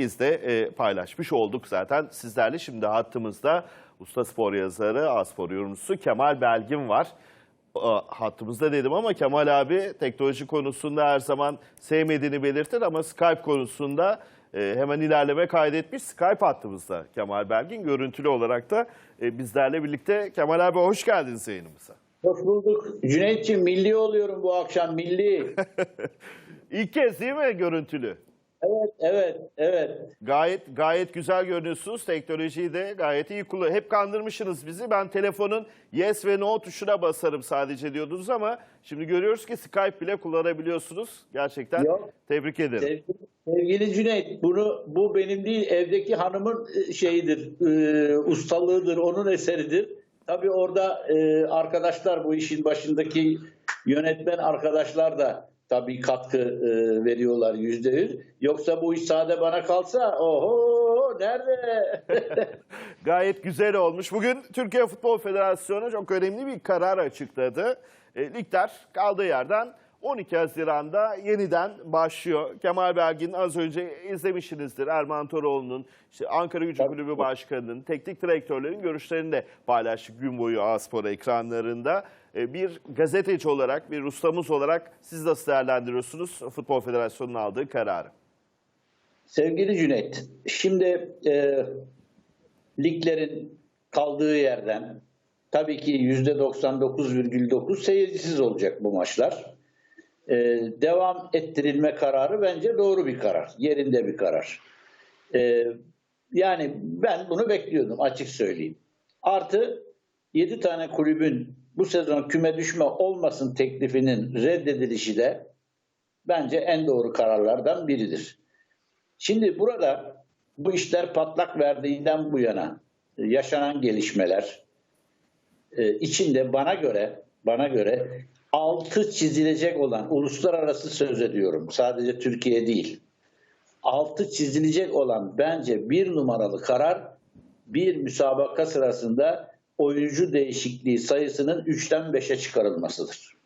biz de e, paylaşmış olduk zaten sizlerle. Şimdi hattımızda usta spor yazarı, A-Spor yorumcusu Kemal Belgin var. A, Hattımızda dedim ama Kemal abi teknoloji konusunda her zaman sevmediğini belirtir ama Skype konusunda e, hemen ilerleme kaydetmiş. Skype hattımızda Kemal Belgin görüntülü olarak da e, bizlerle birlikte. Kemal abi hoş geldiniz yayınımıza. Hoş bulduk. Cüneyt'ciğim milli oluyorum bu akşam milli. İlk kez değil mi görüntülü? Evet, evet, evet. Gayet gayet güzel görünüyorsunuz. Teknolojiyi de gayet iyi kullan. Hep kandırmışsınız bizi. Ben telefonun yes ve no tuşuna basarım sadece diyordunuz ama şimdi görüyoruz ki Skype bile kullanabiliyorsunuz. Gerçekten Yok. tebrik ederim. Sevgili, sevgili Cüneyt, bunu bu benim değil, evdeki hanımın e, şeyidir, e, ustalığıdır, onun eseridir. Tabii orada e, arkadaşlar, bu işin başındaki yönetmen arkadaşlar da tabii katkı e, veriyorlar yüzde yüz. Yoksa bu iş sade bana kalsa, oho nerede? Gayet güzel olmuş. Bugün Türkiye Futbol Federasyonu çok önemli bir karar açıkladı. E, ligler kaldığı yerden 12 Haziran'da yeniden başlıyor. Kemal Belgin az önce izlemişsinizdir. Erman Toroğlu'nun, işte Ankara Gücü Kulübü Başkanı'nın, teknik direktörlerin görüşlerini de paylaştık gün boyu A-Spor ekranlarında. E, bir gazeteci olarak, bir ustamız olarak siz nasıl değerlendiriyorsunuz Futbol Federasyonu'nun aldığı kararı? Sevgili Cüneyt, şimdi e, liglerin kaldığı yerden tabii ki yüzde 99,9 seyircisiz olacak bu maçlar. E, devam ettirilme kararı bence doğru bir karar, yerinde bir karar. E, yani ben bunu bekliyordum açık söyleyeyim. Artı 7 tane kulübün bu sezon küme düşme olmasın teklifinin reddedilişi de bence en doğru kararlardan biridir. Şimdi burada bu işler patlak verdiğinden bu yana e, yaşanan gelişmeler e, içinde bana göre bana göre altı çizilecek olan uluslararası söz ediyorum. Sadece Türkiye değil. Altı çizilecek olan bence bir numaralı karar bir müsabaka sırasında oyuncu değişikliği sayısının 3'ten 5'e çıkarılmasıdır.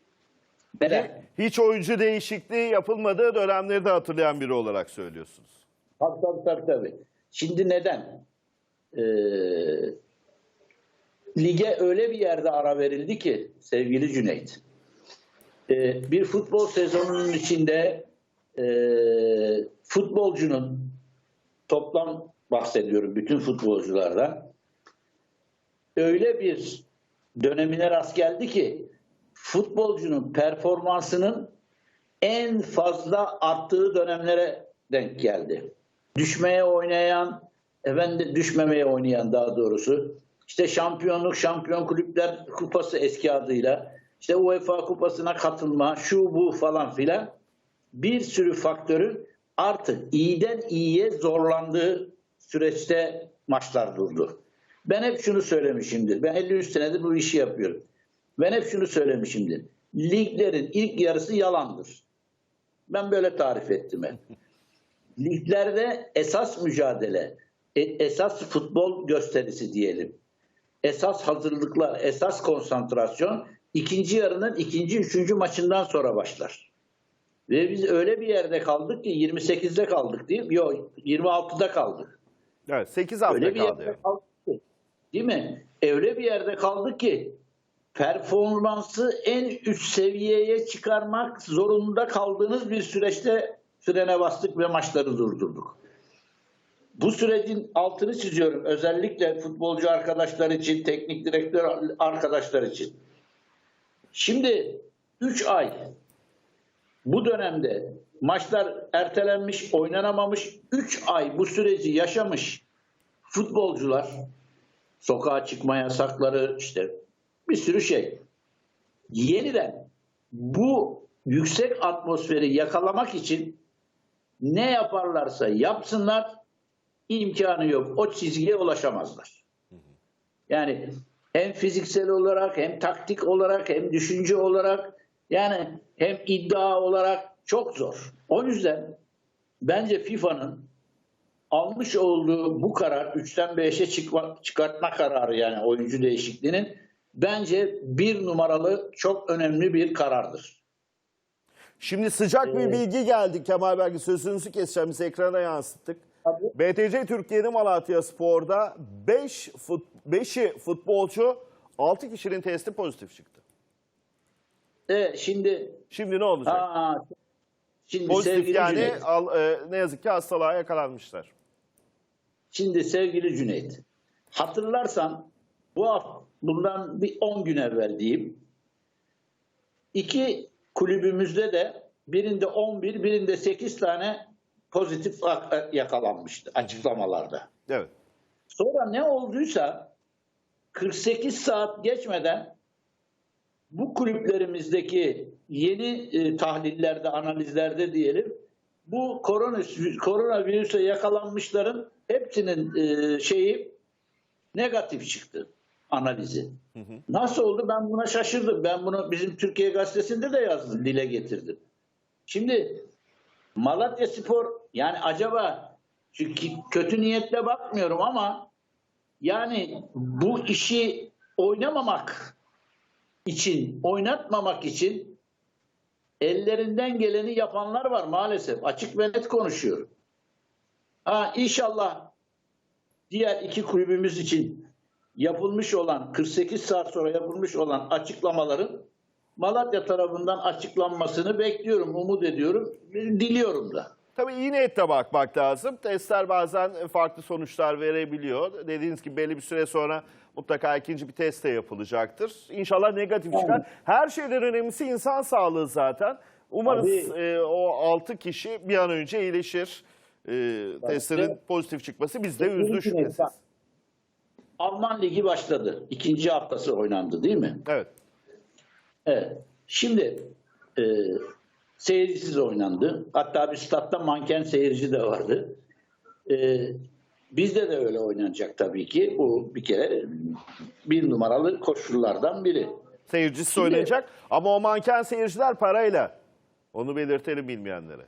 Neden? Hiç oyuncu değişikliği yapılmadığı dönemleri de hatırlayan biri olarak söylüyorsunuz. Tabii tabii tabii. tabii. Şimdi neden? Ee, lige öyle bir yerde ara verildi ki sevgili Cüneyt. Ee, bir futbol sezonunun içinde e, futbolcunun toplam bahsediyorum bütün futbolculardan öyle bir dönemine rast geldi ki futbolcunun performansının en fazla arttığı dönemlere denk geldi. Düşmeye oynayan, efendim düşmemeye oynayan daha doğrusu. İşte şampiyonluk, şampiyon kulüpler kupası eski adıyla, işte UEFA kupasına katılma, şu bu falan filan bir sürü faktörün artık iyiden iyiye zorlandığı süreçte maçlar durdu. Ben hep şunu söylemişimdir. Ben 53 senedir bu işi yapıyorum. Ben hep şunu söylemişimdir. Liglerin ilk yarısı yalandır. Ben böyle tarif ettim hep. Liglerde esas mücadele, e- esas futbol gösterisi diyelim. Esas hazırlıklar, esas konsantrasyon ikinci yarının ikinci, üçüncü maçından sonra başlar. Ve biz öyle bir yerde kaldık ki 28'de kaldık değil mi? Yok 26'da kaldık. Evet 8 hafta Öyle bir kaldı. yerde kaldık değil mi? Öyle bir yerde kaldık ki performansı en üst seviyeye çıkarmak zorunda kaldığınız bir süreçte frene bastık ve maçları durdurduk. Bu sürecin altını çiziyorum. Özellikle futbolcu arkadaşlar için, teknik direktör arkadaşlar için. Şimdi 3 ay bu dönemde maçlar ertelenmiş, oynanamamış. 3 ay bu süreci yaşamış futbolcular sokağa çıkma yasakları işte bir sürü şey. Yeniden bu yüksek atmosferi yakalamak için ne yaparlarsa yapsınlar imkanı yok. O çizgiye ulaşamazlar. Yani hem fiziksel olarak hem taktik olarak hem düşünce olarak yani hem iddia olarak çok zor. O yüzden bence FIFA'nın almış olduğu bu karar 3'ten 5'e çıkma, çıkartma kararı yani oyuncu değişikliğinin bence bir numaralı çok önemli bir karardır. Şimdi sıcak bir Evet. bilgi geldi Kemal Belgin. Sözünüzü keseceğim. Biz ekrana yansıttık. Tabii. BTC Türkiye'nin Malatya Spor'da 5 fut, 5'i futbolcu 6 kişinin testi pozitif çıktı. E, şimdi Şimdi ne olacak? aa, şimdi pozitif yani al- e, ne yazık ki hastalığa yakalanmışlar. Şimdi sevgili Cüneyt, hatırlarsan bu hafta, bundan bir 10 gün evvel diyeyim, iki kulübümüzde de birinde 11, birinde 8 tane pozitif ak- yakalanmıştı açıklamalarda. Evet. Sonra ne olduysa 48 saat geçmeden bu kulüplerimizdeki yeni e, tahlillerde, analizlerde diyelim bu korona, koronavirüse yakalanmışların hepsinin e, şeyi negatif çıktı analizi. Nasıl oldu? Ben buna şaşırdım. Ben bunu bizim Türkiye Gazetesi'nde de yazdım, dile getirdim. Şimdi Malatya Spor yani acaba çünkü kötü niyetle bakmıyorum ama yani bu işi oynamamak için, oynatmamak için ellerinden geleni yapanlar var maalesef. Açık ve net konuşuyorum. Ha inşallah diğer iki kulübümüz için yapılmış olan 48 saat sonra yapılmış olan açıklamaların Malatya tarafından açıklanmasını bekliyorum, umut ediyorum, diliyorum da. Tabii iyi niyetle bakmak lazım. Testler bazen farklı sonuçlar verebiliyor. Dediğiniz gibi belli bir süre sonra mutlaka ikinci bir test de yapılacaktır. İnşallah negatif çıkar. Her şeyden önemlisi insan sağlığı zaten. Umarız Tabii. e, o 6 kişi bir an önce iyileşir. E, testlerin pozitif çıkması bizde üzdü şüphesiz. Alman Ligi başladı. İkinci haftası oynandı değil mi? Evet. Evet. Şimdi e, seyircisiz oynandı. Hatta bir statta manken seyirci de vardı. E, bizde de öyle oynanacak tabii ki. Bu bir kere bir numaralı koşullardan biri. Seyircisi Şimdi- oynayacak ama o manken seyirciler parayla. Onu belirtelim bilmeyenlere.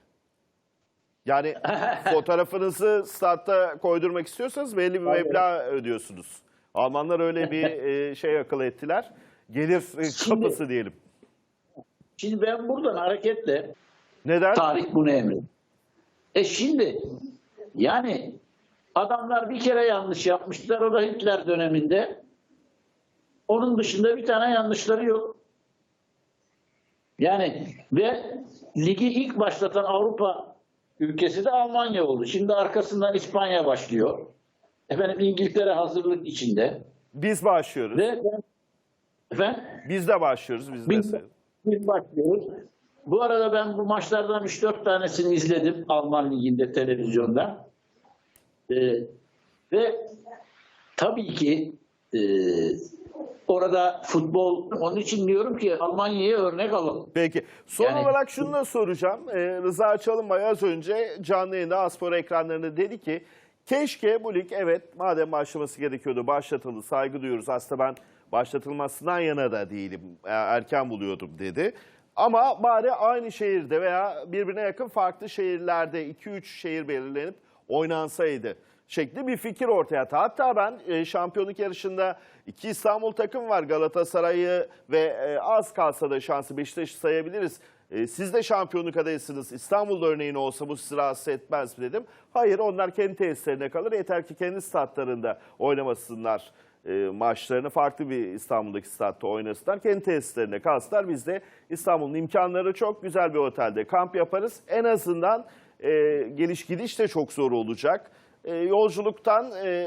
Yani fotoğrafınızı statta koydurmak istiyorsanız belli bir meblağ ödüyorsunuz. Almanlar öyle bir e, şey akıl ettiler. Gelir e, Şimdi- kapısı diyelim. Şimdi ben buradan hareketle Neden? Tarih bunu emrediyor. E şimdi yani adamlar bir kere yanlış yapmışlar o da Hitler döneminde. Onun dışında bir tane yanlışları yok. Yani ve ligi ilk başlatan Avrupa ülkesi de Almanya oldu. Şimdi arkasından İspanya başlıyor. Efendim İngiltere hazırlık içinde. Biz başlıyoruz. Ve efendim Biz de başlıyoruz. Biz de. biz, biz başlıyoruz. Bu arada ben bu maçlardan 3-4 tanesini izledim Alman Ligi'nde televizyonda. Ee, ve tabii ki e, orada futbol onun için diyorum ki Almanya'ya örnek alalım. Peki. Son Yani- olarak şunu da soracağım. Ee, Rıza Çalınbay az önce canlı yayında Aspor ekranlarında dedi ki keşke bu lig evet madem başlaması gerekiyordu başlatıldı saygı duyuyoruz. Aslında ben başlatılmasından yana da değilim. e, Erken buluyordum dedi. Ama bari aynı şehirde veya birbirine yakın farklı şehirlerde 2-3 şehir belirlenip oynansaydı şekli bir fikir ortaya attı. Hatta ben e, şampiyonluk yarışında iki İstanbul takım var. Galatasaray'ı ve e, az kalsa da şansı Beşiktaş'ı sayabiliriz. Siz de şampiyonluk adaysınız. İstanbul'da örneğin olsa bu sizi rahatsız etmez mi dedim. Hayır onlar kendi tesislerine kalır. Yeter ki kendi statlarında oynamasınlar e, maçlarını. Farklı bir İstanbul'daki statta oynasınlar. Kendi tesislerine kalsınlar. Biz de İstanbul'un imkanları çok güzel bir otelde kamp yaparız. En azından e, geliş gidiş de çok zor olacak. E, yolculuktan e,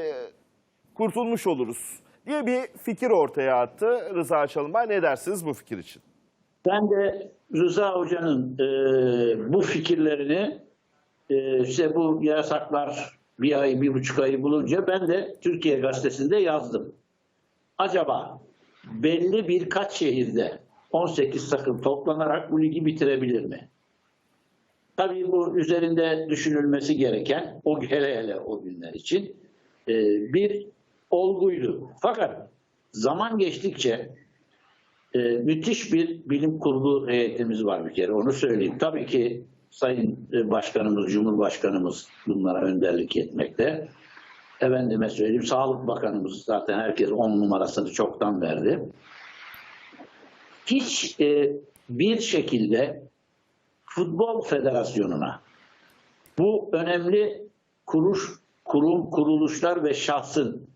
kurtulmuş oluruz diye bir fikir ortaya attı Rıza Çalınbay. Ne dersiniz bu fikir için? Ben de Rıza Hoca'nın e, bu fikirlerini e, işte bu yasaklar bir ay, bir buçuk ayı bulunca ben de Türkiye Gazetesi'nde yazdım. Acaba belli birkaç şehirde 18 takım toplanarak bu ligi bitirebilir mi? Tabii bu üzerinde düşünülmesi gereken, o hele hele o günler için e, bir olguydu. Fakat zaman geçtikçe e, müthiş bir bilim kurgu heyetimiz var bir kere onu söyleyeyim. Tabii ki Sayın e, Başkanımız, Cumhurbaşkanımız bunlara önderlik etmekte. Efendime söyleyeyim Sağlık Bakanımız zaten herkes on numarasını çoktan verdi. Hiç e, bir şekilde Futbol Federasyonu'na bu önemli kuruş, kurum, kuruluşlar ve şahsın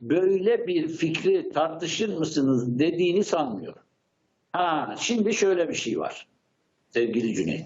böyle bir fikri tartışır mısınız dediğini sanmıyorum. Ha, şimdi şöyle bir şey var sevgili Cüneyt.